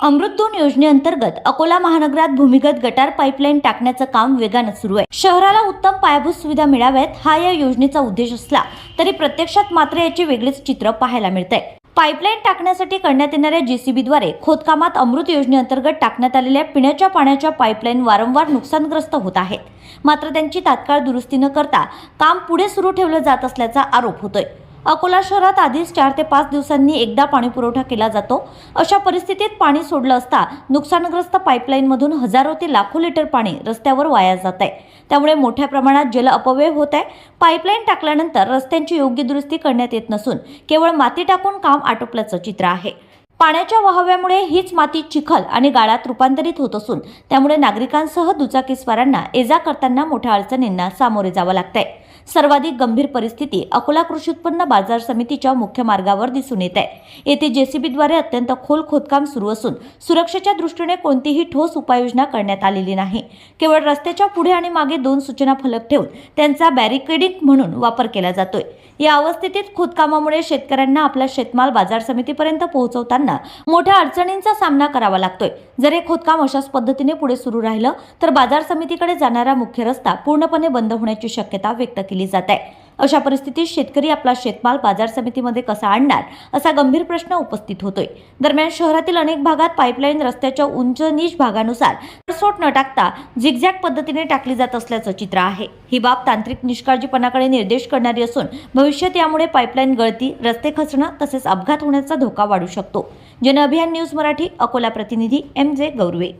अमृतधून योजनेअंतर्गत अकोला महानगरात भूमिगत गटार पाईपलाईन टाकण्याचं काम वेगानं सुरू आहे. शहराला उत्तम पायाभूत सुविधा मिळाव्यात हा या योजनेचा उद्देश असला तरी प्रत्यक्षात मात्र याचे वेगळेच चित्र पाहायला मिळतंय. पाईपलाईन टाकण्यासाठी करण्यात येणाऱ्या जेसीबीद्वारे खोदकामात अमृत योजनेअंतर्गत टाकण्यात आलेल्या पिण्याच्या पाण्याच्या पाईपलाईन वारंवार नुकसानग्रस्त होत आहेत. मात्र त्यांची तात्काळ दुरुस्ती न करता काम पुढे सुरू ठेवलं जात असल्याचा आरोप होतोय. अकोला शहरात आधीच चार ते पाच दिवसांनी एकदा पाणी पुरवठा केला जातो. अशा परिस्थितीत पाणी सोडलं असता नुकसानग्रस्त पाईपलाईनमधून हजारो ते लाखो लिटर पाणी रस्त्यावर वाया जात आहे. त्यामुळे मोठ्या प्रमाणात जल अपव्यय होत आहे. पाईपलाईन टाकल्यानंतर रस्त्यांची योग्य दुरुस्ती करण्यात येत नसून केवळ माती टाकून काम आटोपल्याचं चित्र आहे. पाण्याच्या वहाव्यामुळे हीच माती चिखल आणि गाळात रूपांतरित होत असून त्यामुळे नागरिकांसह दुचाकीस्वारांना एजा करताना मोठ्या अडचणींना सामोरे जावं लागतंय. सर्वाधिक गंभीर परिस्थिती अकोला कृषी उत्पन्न बाजार समितीच्या मुख्य मार्गावर दिसून येत आहे. येथे जेसीबीद्वारे अत्यंत खोल खोदकाम सुरू असून सुरक्षेच्या दृष्टीने कोणतीही ठोस उपाययोजना करण्यात आलेली नाही. केवळ रस्त्याच्या पुढे आणि मागे दोन सूचना फलक ठेवून त्यांचा बॅरिकेडिंग म्हणून वापर केला जातोय. या अवस्थेतीत खोदकामामुळे शेतकऱ्यांना आपला शेतमाल बाजार समितीपर्यंत पोहोचवताना मोठ्या अडचणींचा सामना करावा लागतोय. जर हे खोदकाम अशाच पद्धतीने पुढे सुरू राहिलं तर बाजार समितीकडे जाणारा मुख्य रस्ता पूर्णपणे बंद होण्याची शक्यता व्यक्त केली जात आहे. अशा परिस्थितीत शेतकरी आपला शेतमाल बाजार समितीमध्ये कसा आणणार असा गंभीर प्रश्न उपस्थित होतोय. दरम्यान शहरातील अनेक भागात पाईपलाईन रस्त्याच्या उंच नीच भागानुसार सोट न टाकता झिगझॅग पद्धतीने टाकली जात असल्याचं चित्र आहे. ही बाब तांत्रिक निष्काळजीपणाकडे निर्देश करणारी असून भविष्यात यामुळे पाईपलाईन गळती रस्ते खचणं तसेच अपघात होण्याचा धोका वाढू शकतो. जन अभियान न्यूज मराठी अकोला प्रतिनिधी एम जे गौरवे.